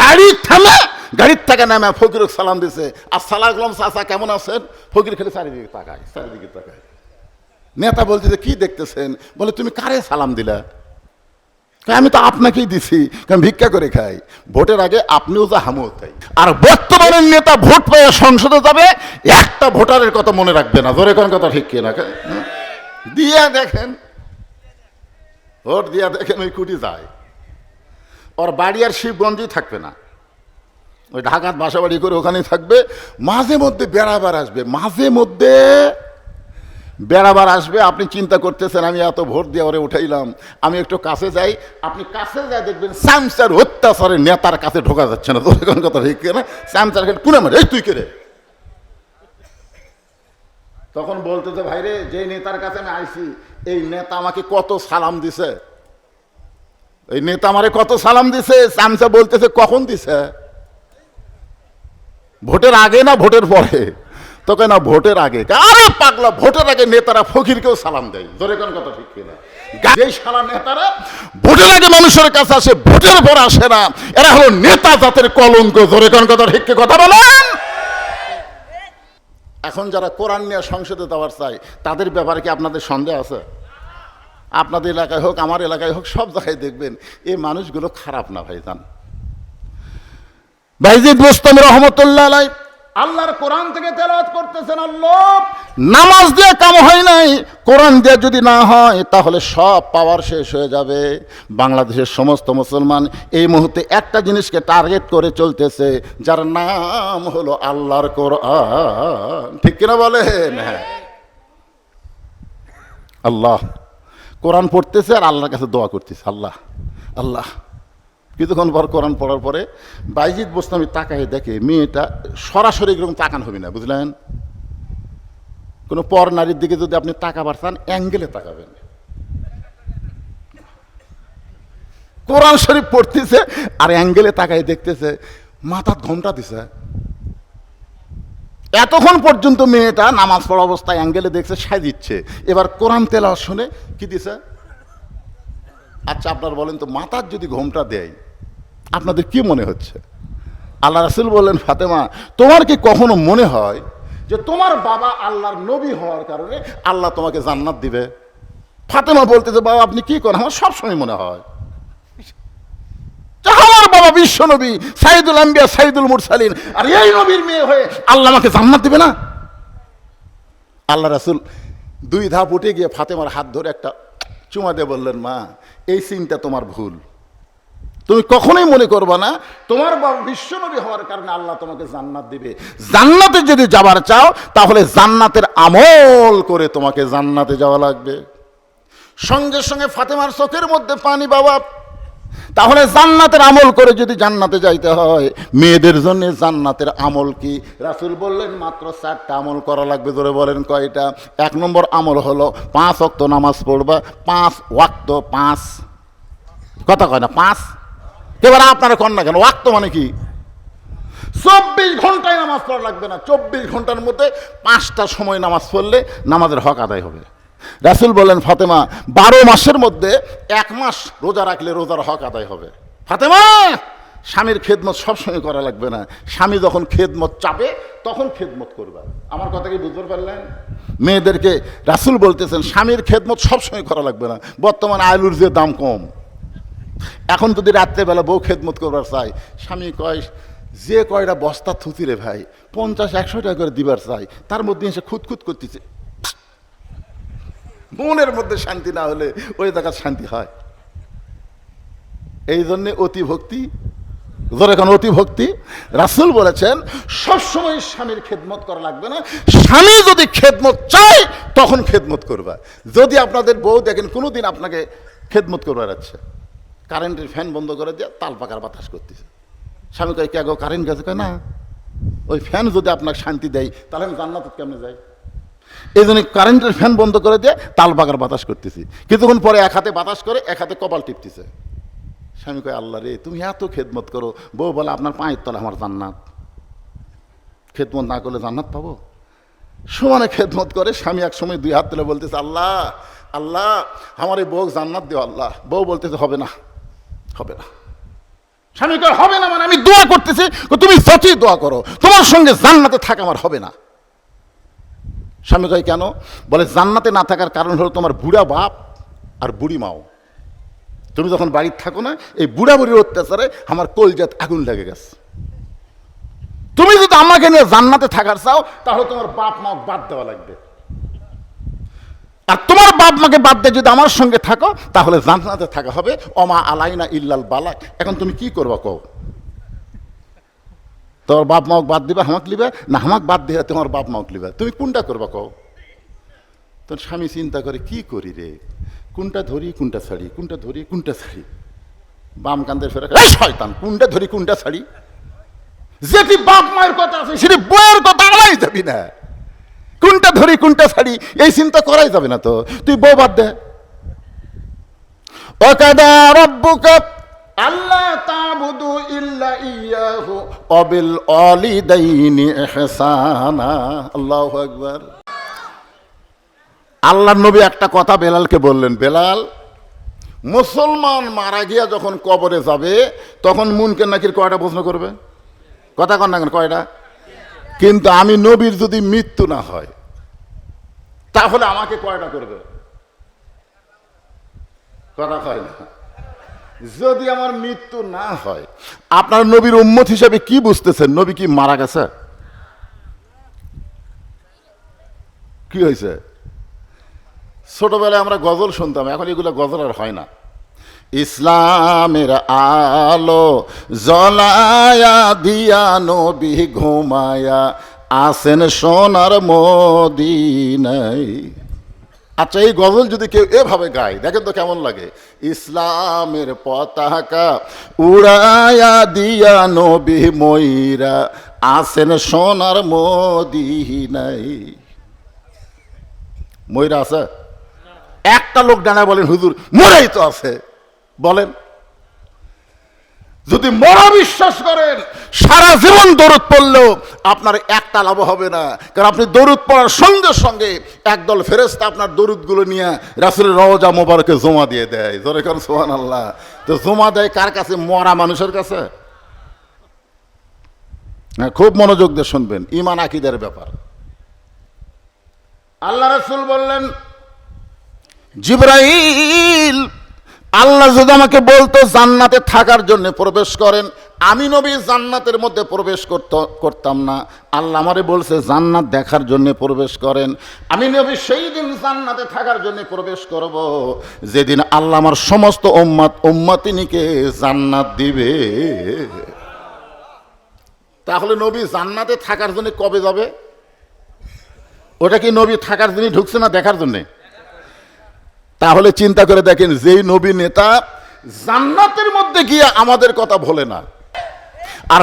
গাড়ি থামে, গাড়ির থেকে নামে ফকির সালাম দিছে। আর সালাম চাচা কেমন আছেন? ফকির খেলে চারিদিকে তাকায় চারিদিকে তাকায়। নেতা বলতেছে কি দেখতেছেন? বলে, তুমি কারে সালাম দিলা? আমি তো আপনাকেই দিছি, কারণ ভিক্ষা করে খাই। ভোটের আগে আপনিও যা হামও তাই। আর বর্তমানের নেতা ভোট পেয়ে সংসদে যাবে, একটা ভোটারের কথা মনে রাখবে না। জোরে কোন কথা ঠিক হ্যাঁ? দিয়ে দেখেন। ভোট দিয়া দেখেন ওই কুটি যায়। ওর বাড়ি আর শিবগঞ্জই থাকবে না। ওই ঢাকার বাসা বাড়ি করে ওখানেই থাকবে। মাঝে মধ্যে বেড়াবার আসবে। মাঝে মধ্যে বেড়াবার আসবে। আপনি চিন্তা করতেছেন, আমি এত ভোট দিয়ে ওরে উঠাইলাম। আমি একটু কাছে যাই। আপনি কাছে যাই দেখবেন স্যামসার অত্যাচারের নেতার কাছে ঢোকা যাচ্ছে না। তোর কোন কথা ঠিক না স্যামসার কোন এই তুই কে রে? তখন বলতেছে ভাই রে যে নেতার কাছে আমি আইছি, এই নেতা আমাকে কত সালাম দিছে? এই নেতা আমারে কত সালাম দিছে চামচা বলতেছে, কখন দিছে? ভোটের আগে না ভোটের পরে? তোকে না ভোটের আগে? আরে পাগলা, ভোটের আগে নেতারা ফকিরকেও সালাম দেয়। জোরে কোন কথা ঠিক কিনা? যেই সালা নেতারা ভোটের আগে মানুষের কাছে আসে, ভোটের পর আসে না, এরা হলো নেতা জাতের কলঙ্ক। জোরে কোন কথা ঠিক কথা বলেন? এখন যারা কোরআন নিয়ে সংসদে দেওয়ার চায়, তাদের ব্যাপারে কি আপনাদের সন্দেহ আছে? আপনাদের এলাকায় হোক, আমার এলাকায় হোক, সব জায়গায় দেখবেন, এই মানুষগুলো খারাপ না ভাইজান। ভাইজিদ মুস্তম রহমতুল্লাহ আলাই আল্লাহর কোরআন থেকে তেলাওয়াত করতেছেন আল্লাহ নামাজ দিয়ে কাম হয় নাই। কোরআন দিয়ে যদি না হয়, তাহলে সব পাওয়ার শেষ হয়ে যাবে। বাংলাদেশের সমস্ত মুসলমান এই মুহূর্তে একটা জিনিসকে টার্গেট করে চলতেছে, যার নাম হলো আল্লাহর কোরআন। ঠিক কিনা বলেন? হ্যাঁ। আল্লাহ। কোরআন পড়তেছে আর আল্লাহর কাছে দোয়া করতেছে, আল্লাহ আল্লাহ। কিছুক্ষণ পর কোরআন পড়ার পরে বাইজিৎ বোস্তামি তাকায় দেখে, মেয়েটা সরাসরি এরকম তাকান হবে না, বুঝলেন? কোনো পর নারীর দিকে যদি আপনি তাকাবার চান, অ্যাঙ্গেলে তাকাবেন। কোরআন শরীফ পড়তেছে আর অ্যাঙ্গেলে তাকায় দেখতেছে মাথার ঘোমটা দিছে। এতক্ষণ পর্যন্ত মেয়েটা নামাজ পড়া অবস্থায় অ্যাঙ্গেলে দেখছে সাজিচ্ছে। এবার কোরআন তেলা শুনে কি দিছে? আচ্ছা আপনার বলেন তো মাথার যদি ঘোমটা দেয়, আপনাদের কি মনে হচ্ছে? আল্লাহ রাসুল বললেন, ফাতেমা, তোমার কি কখনো মনে হয় যে তোমার বাবা আল্লাহর নবী হওয়ার কারণে আল্লাহ তোমাকে জান্নাত দিবে? ফাতেমা বলতেছে, বাবা, আপনি কি করেন? আমার সবসময় মনে হয়। বিশ্ব নবী সাইদুল আম্বিয়া, সাইদুল মুরসালিন। আর এই নবীর মেয়ে হয়ে আল্লাহ আমাকে জান্নাত দিবে না? আল্লাহ রাসুল দুই ধাপ উঠে গিয়ে ফাতেমার হাত ধরে একটা চুমা দিয়ে বললেন, মা, এই সিনটা তোমার ভুল। তুমি কখনোই মনে করবা না, তোমার বিশ্বনবী হওয়ার কারণে আল্লাহ তোমাকে জান্নাত দিবে। জান্নাতে যদি যাবার চাও, তাহলে জান্নাতের আমল করে তোমাকে জান্নাতে যাওয়া লাগবে। সঙ্গে সঙ্গে ফাতেমার চোখের মধ্যে পানি বাবা তাহলে জান্নাতের আমল করে যদি জান্নাতে যাইতে হয়, মেয়েদের জন্য জান্নাতের আমল কি? রাসুল বললেন, মাত্র চারটা আমল করা লাগবে ধরে বলেন কয়টা? এক নম্বর আমল হলো, পাঁচ অক্ত নামাজ পড়বা, পাঁচ ওয়াক্ত, পাঁচ। কথা কয় না, পাঁচ। এবার আপনারা কন না কেন? ওয়াক্ত মানে কি? চব্বিশ ঘন্টায় নামাজ পড়া লাগবে না, চব্বিশ ঘণ্টার মধ্যে পাঁচটা সময় নামাজ পড়লে নামাজের হক আদায় হবে। রাসুল বলেন ফাতেমা, বারো মাসের মধ্যে এক মাস রোজা রাখলে রোজার হক আদায় হবে। ফাতেমা, স্বামীর খেদমত সবসময় করা লাগবে না। স্বামী যখন খেদমত চাপে তখন খেদমত করবে। আমার কথা কি বুঝতে পারলেন? মেয়েদেরকে রাসুল বলতেছেন, স্বামীর খেদমত সবসময় করা লাগবে না। বর্তমানে আলুর যে দাম কম। এখন যদি রাত্রেবেলা বউ খেদমত করবার চাই স্বামী কয়, যে কয়টা বস্তা থুতি রে ভাই, পঞ্চাশ, একশো টাকা করে দিবার চাই তার মধ্যে এসে খুঁতখুত করতেছে। মনের মধ্যে শান্তি না হলে ওই জায়গার শান্তি হয়। এই জন্যে অতি ভক্তি এখন অতি ভক্তি রাসুল বলেছেন, সবসময় স্বামীর খেদমত করা লাগবে না। স্বামী যদি খেদমত চায়, তখন খেদমত করবা। যদি আপনাদের বউ দেখেন কোনোদিন আপনাকে খেদমত করবার আছে কারেন্টের ফ্যান বন্ধ করে দিয়ে তাল পাকার বাতাস করতেছে। স্বামী কয়, কে গো, কারেন্ট গেছে? কয়, না। ওই ফ্যান যদি আপনাকে শান্তি দেয়, তাহলে আমি জান্নাত কেমনে যাই? এই জন্য কারেন্টের ফ্যান বন্ধ করে দিয়ে তাল পাকার বাতাস করতেছি। কিছুক্ষণ পরে এক হাতে বাতাস করে, এক হাতে কপাল টিপতেছে। স্বামী কয়, আল্লাহ রে, তুমি এত খেদমত করো। বউ বলে, আপনার পায়ের তলে আমার জান্নাত। খেদমত না করলে জান্নাত পাবো? সমানে খেদমত করে, স্বামী এক সময় দুই হাত তুলে বলতেছে, আল্লাহ আল্লাহ, আমার এই বউ জান্নাত দিও, আল্লাহ। বউ বলতেছে, হবে না হবে না। স্বামী কয়, হবে না মানে আমি দোয়া করতেছি। তুমি সচি দোয়া করো। তোমার সঙ্গে জান্নাতে থাকা আমার হবে না। স্বামী কয়, কেন? বলে, জান্নাতে না থাকার কারণ হলো তোমার বুড়া বাপ আর বুড়ি মাও। তুমি যখন বাড়িতে থাকো না, এই বুড়া বুড়ির অত্যাচারে আমার কলজাত আগুন লেগে গেছে। তুমি যদি আমাকে নিয়ে জান্নাতে থাকার চাও, তাহলে তোমার বাপ মা বাদ দেওয়া লাগবে। আর তোমার বাপ মাকে বাদ দিয়ে যদি আমার সঙ্গে থাকো, তাহলে জান্নাতে থাকা হবে। অমা আলাইনা ইল্লাল বালাক। এখন তুমি কি করবা কও? তোমার বাপ মাওক বাদ দিবা হামাক লিবে না হামাক বাদ দিয়ে তোমার বাপ মাওক লিবে তুমি কোনটা করবা কও? তোর স্বামী চিন্তা করে, কি করি রে? কোনটা ধরি, কোনটা ছাড়ি? কোনটা ধরি, কোনটা ছাড়ি? বাম কান্দের ফেরা শয়তান, কোনটা ধরি, কোনটা ছাড়ি? যেটি বাপ মায়ের কথা আছে, সেটি বইয়ের কথা আলাই যাবি না। কোনটা ধরি, কোনটা ছাড়ি, এই চিন্তা করাই যাবে না তো। তুই বউ বাদ দে। ওকাদা রব্বুকা আল্লাহ তাবুদু ইল্লা ইয়াহু অবিল অলিদাইনি ইহসানা। আল্লাহু আকবার। আল্লাহ নবী একটা কথা বেলালকে বললেন, বেলাল, মুসলমান মারা গিয়া যখন কবরে যাবে, তখন মুনকে নাকির কয়টা প্রশ্ন করবে? কথা কন না কেন, কয়টা? কিন্তু আমি নবীর যদি মৃত্যু না হয়, তাহলে আমাকে কয়টা করবে? কথা কয় না। যদি আমার মৃত্যু না হয়, আপনার নবীর উম্মত হিসাবে কি বুঝতেছেন? নবী কি মারা গেছে? কি হয়েছে? ছোটবেলায় আমরা গজল শুনতাম, এখন এগুলো গজল আর হয় না। ইসলামের আলো জলায়া দিয়া নবী ঘুমায়া আসেন সোনার মদিনাই আচ্ছা এই গজল যদি কেউ এভাবে গায়, দেখেন তো কেমন লাগে। ইসলামের পতাকা উড়ায়া দিয়া নবী ময়রা আসেন সোনার মদিনাই ময়রা আছে? একটা লোক ডানা বলেন, হুজুর, মরাই তো আছে। বলেন। যদি মরা বিশ্বাস করেন, সারা জীবন দরুদ পড়লেও আপনার একটা লাভ হবে না। কারণ আপনি দরুদ পড়ার সঙ্গে সঙ্গে একদল ফেরেস্তা আপনার দরুদগুলো নিয়ে রাসুলের রওজা মোবারকে জমা দিয়ে দেয়। ধরে কারণ সোহান আল্লাহ তো জমা দেয় কার কাছে? মরা মানুষের কাছে? হ্যাঁ খুব মনোযোগ দিয়ে শুনবেন। ইমান আকিদের ব্যাপার। আল্লাহ রসুল বললেন, জিব্রাইল আল্লাহ যদি আমাকে বলতো জান্নাতে থাকার জন্য প্রবেশ করেন, আমি নবী জান্নাতের মধ্যে প্রবেশ করত, করতাম না। আল্লাহ আমারে বলছে, জান্নাত দেখার জন্য প্রবেশ করেন। আমি নবী সেই দিন জান্নাতে থাকার জন্য প্রবেশ করব। যেদিন আল্লাহ আমার সমস্ত উম্মাত, উম্মাতিনীকে জান্নাত দিবে। তাহলে নবী জান্নাতে থাকার জন্য কবে যাবে? ওটা কি নবী থাকার জন্য ঢুকছে না দেখার জন্যে? তাহলে চিন্তা করে দেখেন, যেই নবী নেতা জান্নাতের মধ্যে গিয়ে আমাদের কথা ভোলে না। আর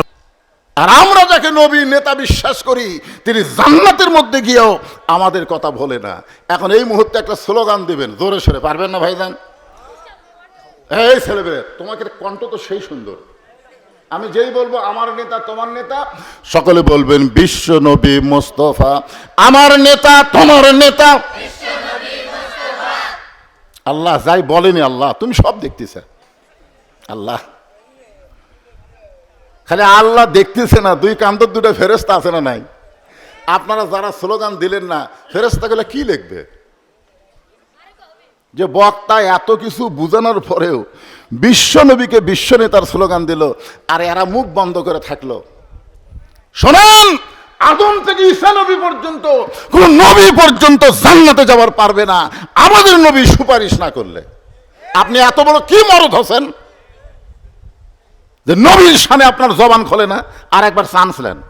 আর আমরা যাকে নবী নেতা বিশ্বাস করি, তিনি জান্নাতের মধ্যে গিয়েও আমাদের কথা ভোলে না। এখন এই মুহূর্তে একটা স্লোগান দিবেন, জোরে সরে, পারবেন না ভাই ভাইজান? এই ছেলেবেলে তোমাকে কণ্ঠ তো সেই সুন্দর। আমি যেই বলব, আমার নেতা, তোমার নেতা। সকলে বলবেন, বিশ্ব নবী মোস্তফা, আমার নেতা, তোমার নেতা। আল্লাহ যাই বলেনি আল্লাহ, তুমি সব দেখতেছে। আল্লাহ। খালি আল্লাহ দেখতেছে না, দুই কান্তর দুটো ফেরস্তা আছে না নাই? আপনারা যারা স্লোগান দিলেন না ফেরস্তাগুলো কি লিখবে? যে বক্তা এত কিছু বুঝানোর পরেও বিশ্ব নবীকে বিশ্ব নেতার স্লোগান দিল, আর এরা মুখ বন্ধ করে থাকল। শোনেন! আদম থেকে ঈসা নবী পর্যন্ত, কোন নবী পর্যন্ত জান্নাতে যাওয়ার পারবে না। আমাদের নবী সুপারিশ না করলে। আপনি এত বড় কি মরদ হোসেন? যে নবীর সামনে আপনার জবান খোলে না, আর একবার চান্স নেন।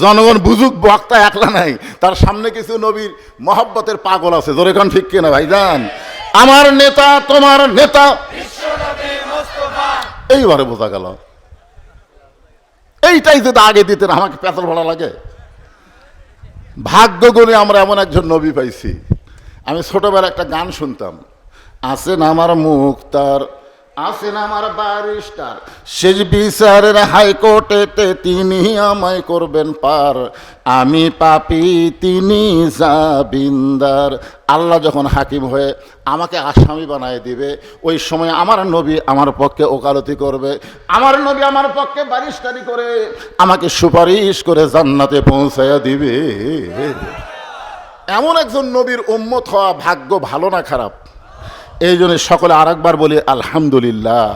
জনগণ বুঝুক, বক্তা একলা নাই। তার সামনে কিছু নবীর মহব্বতের পাগল আছে। জোরে কান ঠিক কিনা, ভাইজান? আমার নেতা, তোমার নেতা। এইবারে বোঝা গেল। এইটাই যদি আগে দিতেন, আমাকে পেতল ভালো লাগে। ভাগ্য গুণে আমরা এমন একজন নবী পাইছি। আমি ছোটবেলা একটা গান শুনতাম আসেন আমার মুক্তার আছেন আমার ব্যারিস্টার। শেষ বিচারের হাইকোর্টেতে তিনি আমায় করবেন পার। আমি পাপি, তিনি জাবিন্দার আল্লাহ যখন হাকিম হয়ে আমাকে আসামি বানায় দিবে, ওই সময় আমার নবী আমার পক্ষে ওকালতি করবে, আমার নবী আমার পক্ষে বারিস্তারি করে আমাকে সুপারিশ করে জান্নাতে পৌঁছায়া দিবে। এমন একজন নবীর উম্মত হওয়া ভাগ্য ভালো না খারাপ? এই জন্য সকলে আরেকবার বলি আলহামদুলিল্লাহ।